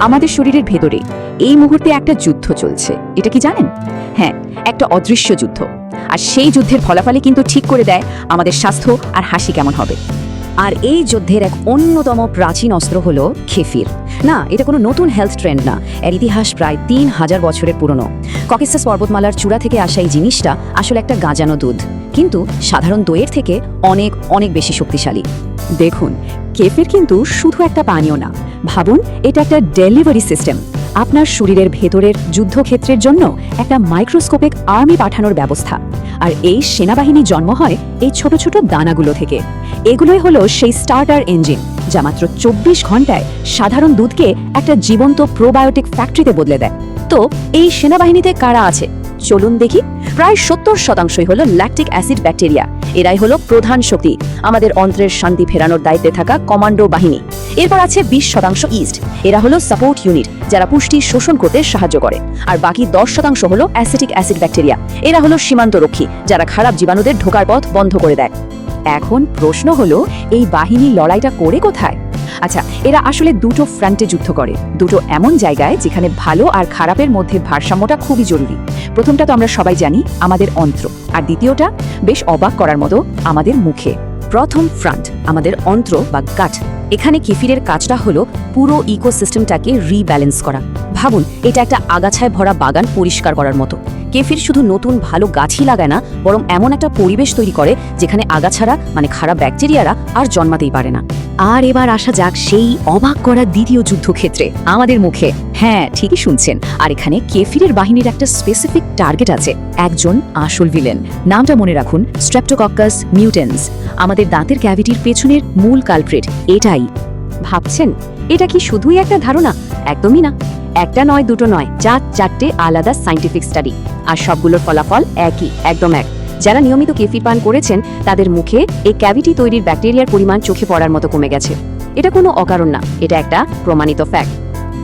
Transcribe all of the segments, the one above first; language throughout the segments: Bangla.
আমাদের শরীরের ভেতরে এই মুহূর্তে একটা যুদ্ধ চলছে। এটা কি জানেন? হ্যাঁ একটা অদৃশ্য যুদ্ধ। আর সেই যুদ্ধের ফলাফলে কিন্তু ঠিক করে দেয় আমাদের স্বাস্থ্য আর হাসি কেমন হবে। আর এই যুদ্ধের এক অন্যতম প্রাচীন অস্ত্র হল খেফির। না, এটা কোনো নতুন হেলথ ট্রেন্ড না। এর ইতিহাস প্রায় তিন হাজার বছরের পুরনো। ককেসাস পর্বতমালার চূড়া থেকে আসা এই জিনিসটা আসলে একটা গাঁজানো দুধ। কিন্তু সাধারণ দইয়ের থেকে অনেক অনেক বেশি শক্তিশালী। দেখুন কেফির কিন্তু শুধু একটা পানীয় না। ভাবুন, এটা একটা ডেলিভারি সিস্টেম। আপনার শরীরের ভেতরের যুদ্ধক্ষেত্রের জন্য একটা মাইক্রোস্কোপিক আর্মি পাঠানোর ব্যবস্থা। আর এই সেনাবাহিনী জন্ম হয় এই ছোট ছোট দানাগুলো থেকে। এগুলোই হলো সেই স্টার্টার ইঞ্জিন যা মাত্র চব্বিশ ঘন্টায় সাধারণ দুধকে একটা জীবন্ত প্রোবায়োটিক ফ্যাক্টরিতে বদলে দেয়। তো এই সেনাবাহিনীতে কারা আছে? চলুন দেখি। প্রায় সত্তর শতাংশই হলো ল্যাকটিক অ্যাসিড ব্যাকটেরিয়া এরাই হলো প্রধান শক্তি। আমাদের অন্ত্রের শান্তি ফেরানোর দায়িত্বে থাকা কমান্ডো বাহিনী। এরপর আছে বিশ শতাংশ ইস্ট। এরা হলো সাপোর্ট ইউনিট, যারা পুষ্টি শোষণ করতে সাহায্য করে। আর বাকি দশ শতাংশ হলো অ্যাসিটিক অ্যাসিড ব্যাকটেরিয়া। এরা হলো সীমান্তরক্ষী, যারা খারাপ জীবাণুদের ঢোকার পথ বন্ধ করে দেয়। এখন প্রশ্ন হলো, এই বাহিনী লড়াইটা করে কোথায়? আচ্ছা এরা আসলে দুটো ফ্রন্টে যুদ্ধ করে। দুটো এমন জায়গায় যেখানে ভালো আর খারাপের মধ্যে ভারসাম্যটা খুবই জরুরি। প্রথমটা তো আমরা সবাই জানি, আমাদের অন্ত্র। আর দ্বিতীয়টা, বেশ অবাক করার মতো আমাদের মুখে। প্রথম ফ্রন্ট, আমাদের অন্ত্র বা গাট। এখানে কেফিরের কাজটা হলো পুরো ইকোসিস্টেমটাকে রিব্যালেন্স করা। ভাবুন, এটা একটা আগাছায় ভরা বাগান পরিষ্কার করার মতো। কেফির শুধু নতুন ভালো গাছই লাগায় না, বরং এমন একটা পরিবেশ তৈরি করে যেখানে আগাছারা মানে খারাপ ব্যাকটেরিয়ারা আর জন্মাতেই পারে না। আর এবার আসা যাক সেই অবাক করা দ্বিতীয় যুদ্ধক্ষেত্রে, আমাদের মুখে। হ্যাঁ ঠিকই শুনছেন। আর এখানে কেফিরের বাহিনীর একটা স্পেসিফিক টার্গেট আছে, একজন আসল ভিলেন নামটা মনে রাখুন স্ট্রেপ্টোকক্কাস মিউটেন্স আমাদের দাঁতের ক্যাভিটির পেছনের মূল কালপ্রেট এটাই। ভাবছেন, এটা কি শুধুই একটা ধারণা? একদমই না। একটা নয়, দুটো নয়, চার, চারটে আলাদা সাইন্টিফিক স্টাডি আর সবগুলোর ফলাফল একই, একদম এক। যারা নিয়মিত কেফির পান করেছেন, তাদের মুখে এই ক্যাভিটি তৈরির ব্যাকটেরিয়ার পরিমাণ চোখে পড়ার মতো কমে গেছে। এটা কোনো অকারণ না, এটা একটা প্রমাণিত ফ্যাক্ট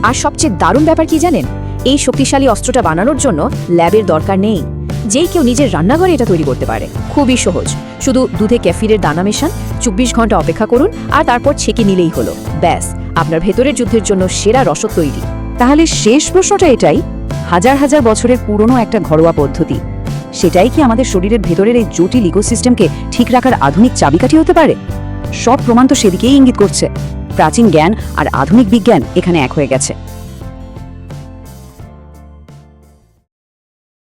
আর সবচেয়ে দারুণ ব্যাপার কি জানেন? এই শক্তিশালী অস্ত্রটা বানানোর জন্য ল্যাবের দরকার নেই। যেই কেউ নিজের রান্নাঘরে এটা তৈরি করতে পারে। খুবই সহজ। শুধু দুধে ক্যাফিরের দানা মেশান, চব্বিশ ঘণ্টা অপেক্ষা করুন, আর তারপর ছেঁকে নিলেই হলো। ব্যাস, আপনার ভেতরের যুদ্ধের জন্য সেরা রসদ তৈরি। তাহলে শেষ প্রশ্নটা এটাই, হাজার হাজার বছরের পুরনো একটা ঘরোয়া পদ্ধতি। সেটাই কি আমাদের শরীরের ভেতরের এই জটিল ইকোসিস্টেমকে ঠিক রাখার আধুনিক চাবিকাঠি হতে পারে? সব প্রমাণ তো সেদিকেই ইঙ্গিত করছে। প্রাচীন জ্ঞান আর আধুনিক বিজ্ঞান এখানে এক হয়ে গেছে।